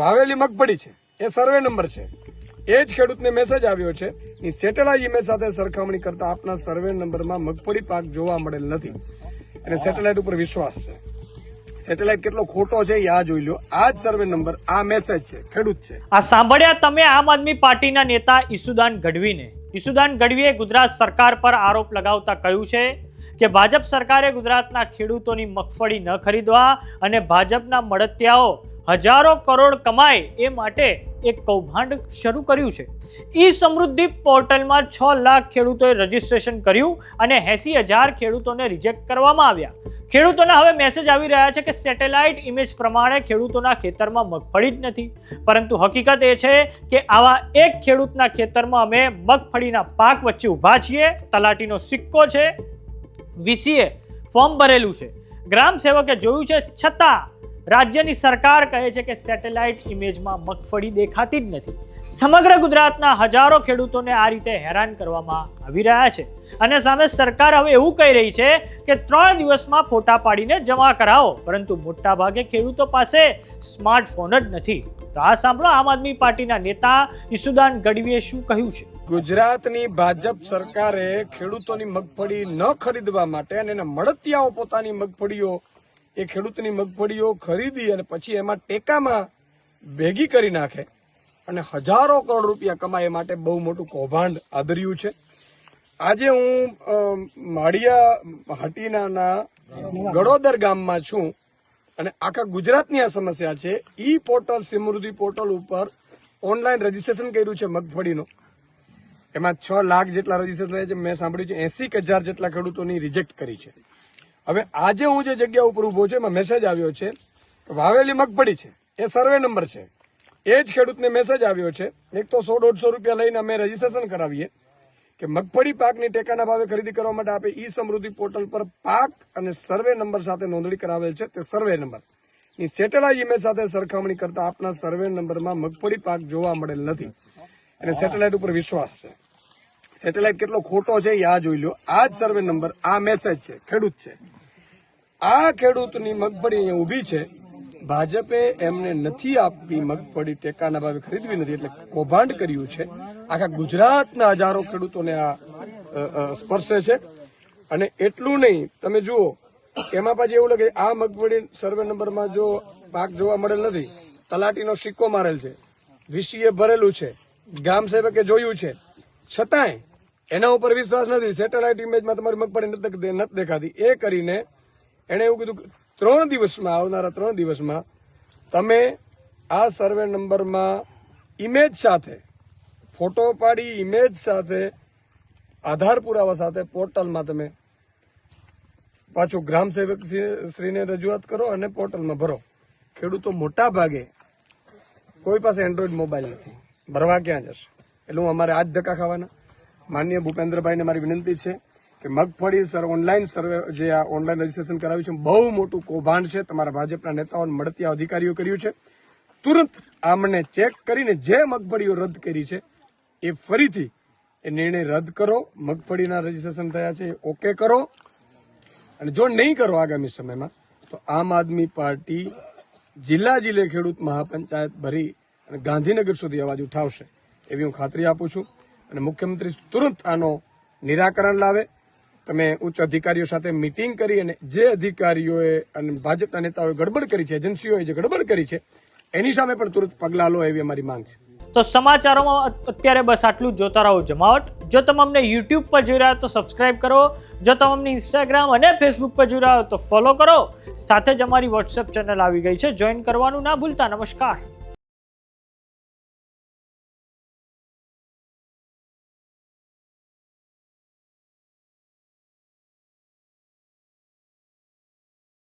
વાવેલી મગફળી છે, એ survey number છે. એ જ ખેડૂતને મેસેજ આવ્યો છે એ સેટેલાઇટ ઇમેજ સાથે સરખામણી કરતા આપના સર્વે નંબરમાં મગફળી પાક જોવા મળેલ નથી. અને સેટેલાઇટ ઉપર વિશ્વાસ છે. સેટેલાઇટ કેટલો ખોટો છે, એ આ જોઈ લો. આ જ સર્વે નંબર આ મેસેજ છે, ખેડૂત છે. આ સાંભળ્યા તમે આમ આદમી પાર્ટીના નેતા ઈસુદાન ગઢવીને. ઈસુદાન ગઢવીએ ગુજરાત સરકાર પર આરોપ લગાવતા કહ્યું છે કે ભાજપ સરકારે ગુજરાતના ખેડૂતોની મગફળી ન ખરીદવા અને ભાજપના મળતિયાઓ હજારો કરોડ કમાય એ માટે એક કૌભાંડ શરૂ કર્યું છે. ઈ સમૃદ્ધિ પોર્ટલમાં છ લાખ ખેડૂતોએ રજીસ્ટ્રેશન કર્યું અને એસી હજાર ખેડૂતોને રિજેક્ટ કરવામાં આવ્યા. ખેડૂતોના હવે મેસેજ આવી રહ્યા છે કે સેટેલાઇટ ઇમેજ પ્રમાણે ખેડૂતોના ખેતરમાં મગફળી જ નથી. પરંતુ હકીકત એ છે કે આવા એક ખેડૂતના ખેતરમાં અમે મગફળીના પાક વચ્ચે ઊભા છીએ. તલાટીનો સિક્કો છે. વીસીએ ફોર્મ ભરેલું છે. ગ્રામ સેવકે જોયું છે, છતાં રાજ્યની સરકાર કહે છે કે સેટેલાઇટ ઇમેજમાં મગફળી દેખાતી જ નથી. સમગ્ર ગુજરાતના હજારો ખેડૂતોને આ રીતે હેરાન કરવામાં આવી રહ્યા છે. અને સામે સરકાર હવે એવું કહી રહી છે કે ત્રણ દિવસમાં ફોટા પાડીને જમા કરાવો, પરંતુ મોટાભાગે ખેડૂતો પાસે સ્માર્ટફોન જ નથી. તો આ સાંભળો આમ આદમી પાર્ટીના નેતા ઈસુદાન ગઢવીએ શું કહ્યું છે? ગુજરાતની ભાજપ સરકારે ખેડૂતોની મગફળી ન ખરીદવા માટે અને એના મળતિયાઓ પોતાની મગફળીઓ, એ ખેડૂતની મગફળીઓ ખરીદી અને પછી એમાં ટેકામાં ભેગી કરી નાખે અને હજારો કરોડ રૂપિયા કમાય માટે બહુ મોટું કૌભાંડ આદર્યું છે. આજે હું માળિયા હાટીનાના ગડોદર ગામમાં છું અને આખા ગુજરાતની આ સમસ્યા છે. ઈ પોર્ટલ સમૃદ્ધિ પોર્ટલ ઉપર ઓનલાઈન રજીસ્ટ્રેશન કર્યું છે મગફળીનું. એમાં છ લાખ જેટલા રજીસ્ટ્રેશન થયા છે. મેં સાંભળ્યું છે એસી હજાર જેટલા ખેડૂતોની રિજેક્ટ કરી છે. હવે આજે હું જે જગ્યા ઉપર ઊભો છું, એમાં મેસેજ આવ્યો છે વાવેલી મગફળી છે. એ સર્વે નંબર છે. એ જ ખેડૂતને મેસેજ આવ્યો છે. એક તો સો દોઢસો રૂપિયા લઈને અમે રજીસ્ટ્રેશન કરાવીએ કે મગફળી પાકની ટેકાના ભાવે ખરીદી કરવા માટે આપે ઈ સમૃદ્ધિ પોર્ટલ પર પાક અને સર્વે નંબર સાથે નોંધણી કરાવેલ છે. તે સર્વે નંબરની સેટેલાઇટ ઇમેજ સાથે સરખામણી કરતા આપના સર્વે નંબરમાં મગફળી પાક જોવા મળેલ નથી. અને સેટેલાઇટ ઉપર વિશ્વાસ છે. સેટેલાઇટ કેટલો ખોટો છે એ આ જોઈ લો. આ જ સર્વે નંબર આ મેસેજ છે, ખેડૂત છે. આ ખેડૂતની મગફળી અહીંયા ઊભી છે. ભાજપે એમને નથી આપવી મગફળી, ટેકાના ભાવે ખરીદવી નથી, એટલે કૌભાંડ કર્યું છે. આખા ગુજરાતના હજારો ખેડૂતોને આ સ્પર્શે છે. અને એટલું નહીં, તમે જુઓ, એમાં પાછી એવું લાગે, આ મગફળી સર્વે નંબરમાં જો પાક જોવા મળેલ નથી, તલાટીનો સિક્કો મારેલ છે. વીસીએ ભરેલું છે. ગ્રામ સેવકે જોયું છે. છતાંય એના ઉપર વિશ્વાસ નથી. સેટેલાઇટ ઇમેજમાં તમારી મગફળી નથી દેખ- નથી દેખાતી. એ કરીને એણે એવું કીધું ત્રણ દિવસમાં, આવનારા ત્રણ દિવસમાં તમે આ સર્વે નંબરમાં ઇમેજ સાથે, ફોટો પાડી ઇમેજ સાથે, આધાર પુરાવા સાથે પોર્ટલમાં તમે પાછું ગ્રામ સેવક શ્રી- શ્રીને રજૂઆત કરો અને પોર્ટલમાં ભરો. ખેડૂતો મોટા ભાગે કોઈ પાસે એન્ડ્રોઈડ મોબાઈલ નથી. ભરવા ક્યાં જશે? એટલે હું અમારે આજ ધક્કા ખાવાના. માનનીય ભૂપેન્દ્રભાઈને મારી વિનંતી છે કે મગફળી સર ઓનલાઈન સર્વે જે આ ઓનલાઈન રજીસ્ટ્રેશન કરાવ્યું છે, બહુ મોટું કૌભાંડ છે. તમારા ભાજપના નેતાઓને મળતી અધિકારીઓ કર્યું છે. તુરંત આમને ચેક કરીને જે મગફળીઓ રદ કરી છે, એ ફરીથી એ નિર્ણય રદ કરો. મગફળીના રજીસ્ટ્રેશન થયા છે ઓકે કરો. અને જો નહીં કરો આગામી સમયમાં, તો આમ આદમી પાર્ટી જિલ્લા જિલ્લે ખેડૂત મહાપંચાયત ભરી અને ગાંધીનગર સુધી અવાજ ઉઠાવશે એવી હું ખાતરી આપું છું. અને મુખ્યમંત્રી તુરંત આનો નિરાકરણ લાવે. તમે ઉચ્ચ અધિકારીઓ સાથે મિટિંગ કરી અને જે અધિકારીઓએ અને ભાજપના નેતાઓએ ગડબડ કરી છે, એજન્સીઓએ જે ગડબડ કરી છે, એની સામે પણ તુરંત પગલાં લો એવી અમારી માંગ છે. તો સમાચારોમાં અત્યારે બસ આટલું જોતા રહો જમાવટ. જો તમે અમને યુટ્યુબ પર જોઈ રહ્યા તો સબસ્ક્રાઇબ કરો. જો તમે અમને ઇન્સ્ટાગ્રામ અને ફેસબુક પર જોઈ રહ્યા તો ફોલો કરો. સાથે જ અમારી વોટ્સએપ ચેનલ આવી ગઈ છે. જોઈન કરવાનું ના ભૂલતા. નમસ્કાર.